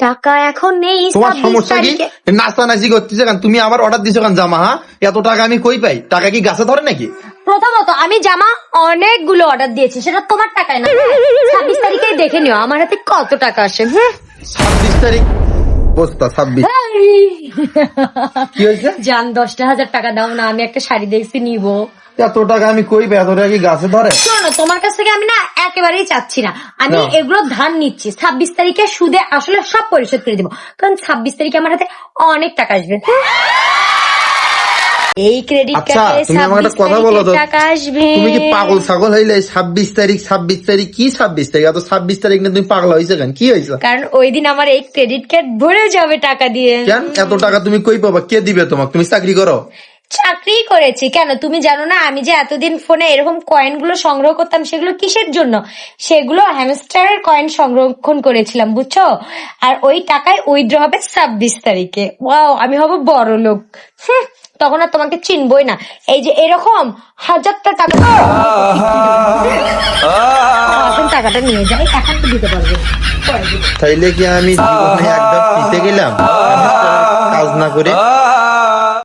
টাকা এখন নেই তোমার সমস্যা কি? তারিখে। নাস্তা নাচি করতেছে কেন? তুমি আবার অর্ডার দিছো কেন জামা হ্যাঁ? এত টাকা আমি কই পাই? টাকা কি গাছে ধরে নাকি? প্রথমত আমি জামা অনেকগুলো অর্ডার দিয়েছি সেটা তোমার টাকায় না। ছাব্বিশ তারিখে দেখে নিও আমার হাতে কত টাকা আসে ছাব্বিশ তারিখ? বস্তা ছাব্বিশ। কি হয়েছে? জান দশটা হাজার টাকা দাও না আমি একটা শাড়ি দেখছি নিব। এত টাকা আমি কই এত টাকা কি গাছে ধরে? শোনো তোমার কাছ থেকে আমি না একেবারেই চাচ্ছি না। আমি এগুলো ধার নিচ্ছি। ছাব্বিশ তারিখে সুদে আসলে সব পরিশোধ করে দিব। কারণ ছাব্বিশ তারিখে আমার হাতে অনেক টাকা আসবে। এই ক্রেডিট আচ্ছা কার্ডে তুমি আমাকে একটা কথা বলো তো। তুমি কি পাগল ছাগল হইলে ছাব্বিশ তারিখ ছাব্বিশ তারিখ কি ছাব্বিশ তারিখ? এত ছাব্বিশ তারিখ না তুমি পাগল হয়েছে কেন? কি হয়েছে কারণ ওই দিন আমার এই ক্রেডিট কার্ড ভরে যাবে টাকা দিয়ে। কেন? এত টাকা তুমি কই পাবা? কে দিবে তোমাকে? তুমি চাকরি করো? চাকরি করেছি। কেন? তুমি জানো না আমি যে এতদিন ফোনে এরকম কয়েনগুলো সংগ্রহ করতাম সেগুলো কিসের জন্য? সেগুলো হ্যামস্টারের কয়েন সংরক্ষণ করেছিলাম বুঝছ? আর ওই টাকায় উইথড্র হবে ছাব্বিশ তারিখে। ওয়াও আমি হব বড় লোক। হুঁ, তখন আর তোমাকে চিনবই না। এই যে এরকম হাজারটা টাকা এখন টাকাটা নিয়ে যাই এখন তো দিতে পারবে তাইলে কি আমি জীবনে একদম গেলাম? কাজ না করে?